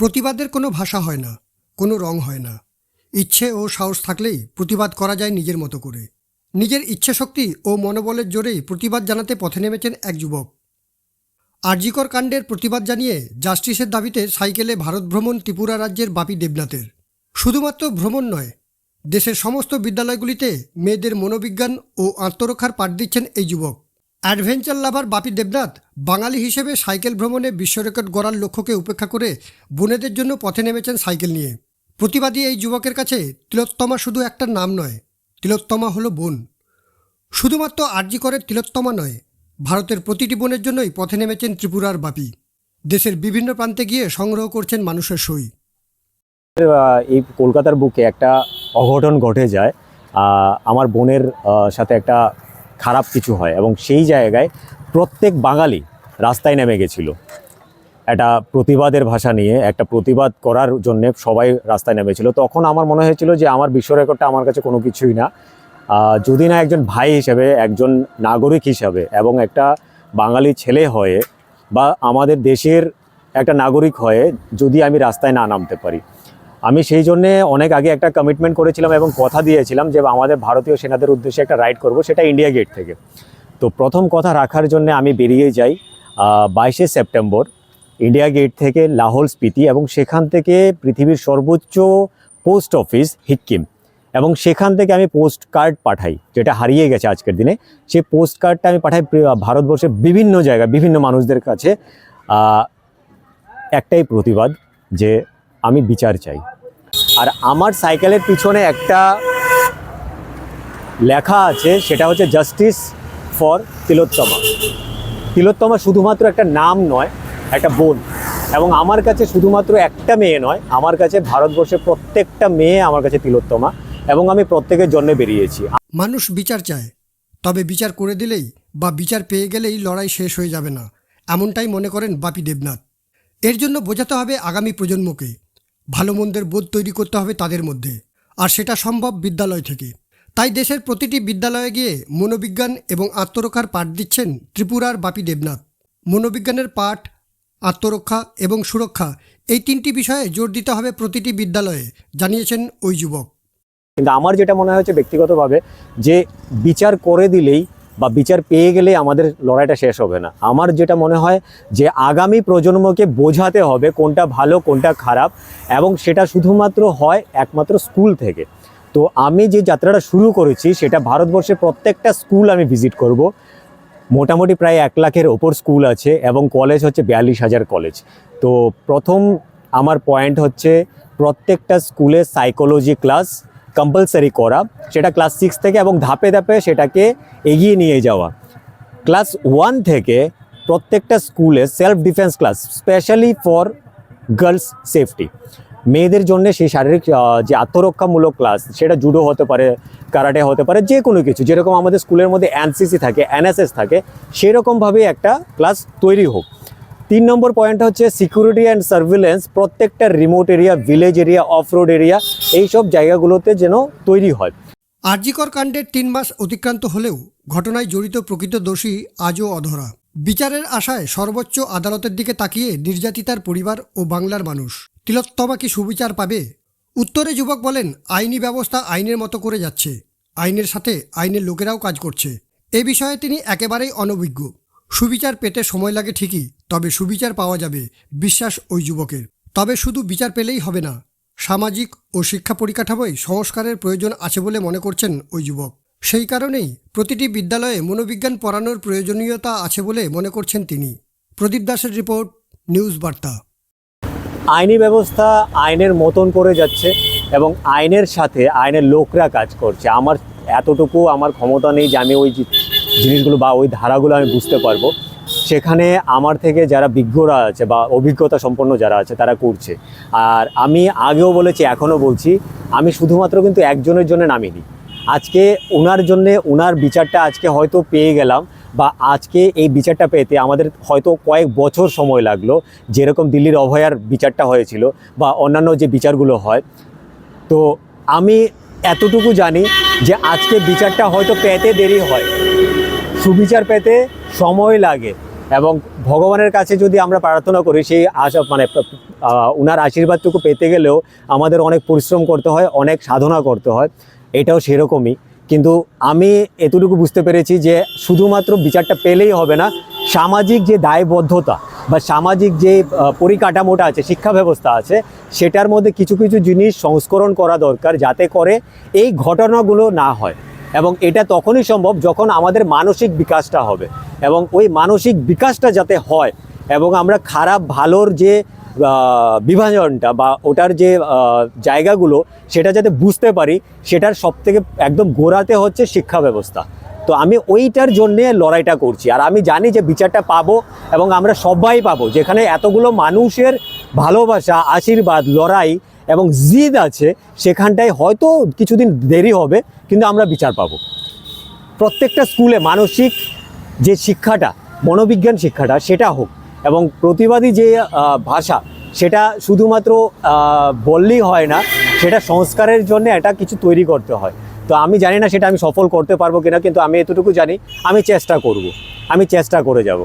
প্রতিবাদের কোনো ভাষা হয় না, কোনো রং হয় না। ইচ্ছে ও সাহস থাকলেই প্রতিবাদ করা যায় নিজের মতো করে। নিজের ইচ্ছে শক্তি ও মনোবলের জোরেই প্রতিবাদ জানাতে পথে নেমেছেন এক যুবক। আরজিকর কাণ্ডের প্রতিবাদ জানিয়ে জাস্টিসের দাবিতে সাইকেলে ভারত ভ্রমণ ত্রিপুরা রাজ্যের বাপি দেবনাথের। শুধুমাত্র ভ্রমণ নয়, দেশের সমস্ত বিদ্যালয়গুলিতে মেয়েদের মনোবিজ্ঞান ও আত্মরক্ষার পাঠ দিচ্ছেন এই যুবক। অ্যাডভেঞ্চার লাভার বাপি দেবনাথ বাঙালি হিসেবে সাইকেল ভ্রমণে বিশ্ব রেকর্ড গড়ার লক্ষ্যকে উপেক্ষা করে বোনেদের জন্য পথে নেমেছেন সাইকেল নিয়ে। প্রতিবাদী এই যুবকের কাছে তিলোত্তমা শুধু একটা নাম নয়, তিলোত্তমা হলো বোন। শুধুমাত্র আরজি করে তিলোত্তমা নয়, ভারতের প্রতিটি বোনের জন্যই পথে নেমেছেন ত্রিপুরার বাপি। দেশের বিভিন্ন প্রান্তে গিয়ে সংগ্রহ করছেন মানুষের সই। এই কলকাতার বুকে একটা অঘটন ঘটে যায়। আমার বোনের সাথে একটা খারাপ কিছু হয় এবং সেই জায়গায় প্রত্যেক বাঙালি রাস্তায় নেমে গেছিল। একটা প্রতিবাদের ভাষা নিয়ে, একটা প্রতিবাদ করার জন্য সবাই রাস্তায় নেমেছিল। তখন আমার মনে হয়েছিল যে আমার বিশ্ব রেকর্ডটা আমার কাছে কোনো কিছুই না। যদি না একজন ভাই হিসেবে, একজন নাগরিক হিসাবে এবং একটা বাঙালি ছেলে হয়ে বা আমাদের দেশের একটা নাগরিক হয়ে যদি আমি রাস্তায় না নামতে পারি। আমি সেই জন্যে অনেক আগে একটা কমিটমেন্ট করেছিলাম এবং কথা দিয়েছিলাম যে আমাদের ভারতীয় সেনাদের উদ্দেশ্যে একটা রাইড করব সেটা ইন্ডিয়া গেট থেকে। তো প্রথম কথা রাখার জন্য আমি বেরিয়ে যাই বাইশে সেপ্টেম্বর ইন্ডিয়া গেট থেকে লাহোল স্পিতি এবং সেখান থেকে পৃথিবীর সর্বোচ্চ পোস্ট অফিস হিক্কিম এবং সেখান থেকে আমি পোস্ট কার্ড পাঠাই, যেটা হারিয়ে গেছে আজকের দিনে। সেই পোস্ট কার্ডটা আমি পাঠাই ভারতবর্ষের বিভিন্ন জায়গায়, বিভিন্ন মানুষদের কাছে। একটাই প্রতিবাদ যে আমি বিচার চাই। আর আমার সাইকেলের পিছনে একটা লেখা আছে, সেটা হচ্ছে জাস্টিস ফর তিলোত্তমা। তিলোত্তমা শুধুমাত্র একটা নাম নয়, একটা বোন। এবং আমার কাছে শুধুমাত্র একটা মেয়ে নয়, আমার কাছে ভারতবর্ষের প্রত্যেকটা মেয়ে আমার কাছে তিলোত্তমা, এবং আমি প্রত্যেকের জন্য বেরিয়েছি। মানুষ বিচার চায়, তবে বিচার করে দিলেই বা বিচার পেয়ে গেলেই লড়াই শেষ হয়ে যাবে না, এমনটাই মনে করেন বাপি দেবনাথ। এর জন্য বোঝাতে হবে আগামী প্রজন্মকে। ভালো মন্দের বোধ তৈরি করতে হবে তাদের মধ্যে। আর সেটা সম্ভব বিদ্যালয় থেকে। তাই দেশের প্রতিটি বিদ্যালয়ে গিয়ে মনোবিজ্ঞান এবং আত্মরক্ষার পাঠ দিচ্ছেন ত্রিপুরার বাপি দেবনাথ। মনোবিজ্ঞানের পাঠ, আত্মরক্ষা এবং সুরক্ষা এই তিনটি বিষয়ে জোর দিতে হবে প্রতিটি বিদ্যালয়ে, জানিয়েছেন ওই যুবক। কিন্তু আমার যেটা মনে হয়েছে ব্যক্তিগতভাবে যে বিচার করে দিলেই বা বিচার পেয়ে গেলে আমাদের লড়াইটা শেষ হবে না। আমার যেটা মনে হয় যে আগামী প্রজন্মকে বোঝাতে হবে কোনটা ভালো, কোনটা খারাপ এবং সেটা শুধুমাত্র হয় একমাত্র স্কুল থেকে। তো আমি যে যাত্রাটা শুরু করেছি সেটা ভারতবর্ষের প্রত্যেকটা স্কুল আমি ভিজিট করব। মোটামুটি প্রায় এক লাখের ওপর স্কুল আছে এবং কলেজ হচ্ছে বিয়াল্লিশ হাজার কলেজ। তো প্রথম আমার পয়েন্ট হচ্ছে প্রত্যেকটা স্কুলে সাইকোলজি ক্লাস কম্পালসারি করা, সেটা ক্লাস সিক্স থেকে এবং ধাপে ধাপে সেটাকে এগিয়ে নিয়ে যাওয়া। ক্লাস ওয়ান থেকে প্রত্যেকটা স্কুলে self defence class specially for girls safety মেয়েদের জন্য সেই শারীরিক যে আত্মরক্ষামূলক ক্লাস সেটা জুডো হতে পারে কারাটে হতে পারে, যে কোনো কিছু, যেরকম আমাদের স্কুলের মধ্যে এনসিসি থাকে এনএসএস থাকে সেরকমভাবে একটা ক্লাস তৈরি হোক। তিন নম্বর পয়েন্ট হচ্ছে সিকিউরিটি অ্যান্ড সার্ভিলেন্স প্রত্যেকটা remote area village area off road area এইসব জায়গাগুলোতে যেন তৈরি হয়। আরজিকর কাণ্ডের তিন মাস অতিক্রান্ত হলেও ঘটনায় জড়িত প্রকৃত দোষী আজও অধরা। বিচারের আশায় সর্বোচ্চ আদালতের দিকে তাকিয়ে নির্যাতিতার পরিবার ও বাংলার মানুষ। তিলোত্তমা কি সুবিচার পাবে। উত্তরে যুবক বলেন, আইনি ব্যবস্থা আইনের মতো করে যাচ্ছে। আইনের সাথে আইনের লোকেরাও কাজ করছে। এ বিষয়ে তিনি একেবারেই অনভিজ্ঞ। সুবিচার পেতে সময় লাগে ঠিকই তবে সুবিচার পাওয়া যাবে, বিশ্বাস ওই যুবকের। তবে শুধু বিচার পেলেই হবে না, সামাজিক ও শিক্ষা পরিকাঠামোয় সংস্কারের প্রয়োজন আছে বলে মনে করছেন ওই যুবক। সেই কারণেই প্রতিটি বিদ্যালয়ে মনোবিজ্ঞান পড়ানোর প্রয়োজনীয়তা আছে বলে মনে করছেন তিনি। প্রদীপ দাসের রিপোর্ট, নিউজ বার্তা। আইনি ব্যবস্থা আইনের মতন করে যাচ্ছে এবং আইনের সাথে আইনের লোকরা কাজ করছে। আমার এতটুকু আমার ক্ষমতা নেই যে আমি ওই জিনিসগুলো বা ওই ধারাগুলো আমি বুঝতে পারব। সেখানে আমার থেকে যারা বিজ্ঞরা আছে বা অভিজ্ঞতা সম্পন্ন যারা আছে, তারা করছে। আর আমি আগেও বলেছি, এখনও বলছি, আমি শুধুমাত্র কিন্তু একজনের জন্য নামিনি। আজকে ওনার জন্যে, ওনার বিচারটা আজকে হয়তো পেয়ে গেলাম বা আজকে এই বিচারটা পেতে আমাদের হয়তো কয়েক বছর সময় লাগল, যেরকম দিল্লির অভয়ার বিচারটা হয়েছিল বা অন্যান্য যে বিচারগুলো হয়। তো আমি এতটুকু জানি যে আজকে বিচারটা হয়তো পেতে দেরি হয়। সুবিচার পেতে সময় লাগে। এবং ভগবানের কাছে যদি আমরা প্রার্থনা করি, সেই আশা মানে ওনার আশীর্বাদটুকু পেতে গেলেও আমাদের অনেক পরিশ্রম করতে হয়, অনেক সাধনা করতে হয়। এটাও সেরকমই। কিন্তু আমি এতটুকু বুঝতে পেরেছি যে, শুধুমাত্র বিচারটা পেলেই হবে না, সামাজিক যে দায়বদ্ধতা বা সামাজিক যে পরিকাঠামোটা আছে, শিক্ষা ব্যবস্থা আছে, সেটার মধ্যে কিছু কিছু জিনিস সংস্করণ করা দরকার যাতে করে এই ঘটনাগুলো না হয়। এবং এটা তখনই সম্ভব যখন আমাদের মানসিক বিকাশটা হবে এবং ওই মানসিক বিকাশটা যাতে হয় এবং আমরা খারাপ, ভালোর যে বিভাজনটা বা ওটার যে জায়গাগুলো সেটা যাতে বুঝতে পারি, সেটার সব থেকে একদম গোড়াতে হচ্ছে শিক্ষা ব্যবস্থা। তো আমি ওইটার জন্যে লড়াইটা করছি। আর আমি জানি যে বিচারটা পাবো এবং আমরা সবাই পাবো। যেখানে এতগুলো মানুষের ভালোবাসা, আশীর্বাদ, লড়াই এবং জিদ আছে, সেখানটায় হয়তো কিছুদিন দেরি হবে, কিন্তু আমরা বিচার পাবো। প্রত্যেকটা স্কুলে মানসিক যে শিক্ষাটা, মনোবিজ্ঞান শিক্ষাটা, সেটা হোক এবং প্রতিবাদী যে ভাষা, সেটা শুধুমাত্র বললেই হয় না, সেটা সংস্কারের জন্য এটা কিছু তৈরি করতে হয়। তো আমি জানি না সেটা আমি সফল করতে পারব কিনা, কিন্তু আমি এতটুকু জানি, আমি চেষ্টা করব। আমি চেষ্টা করে যাব।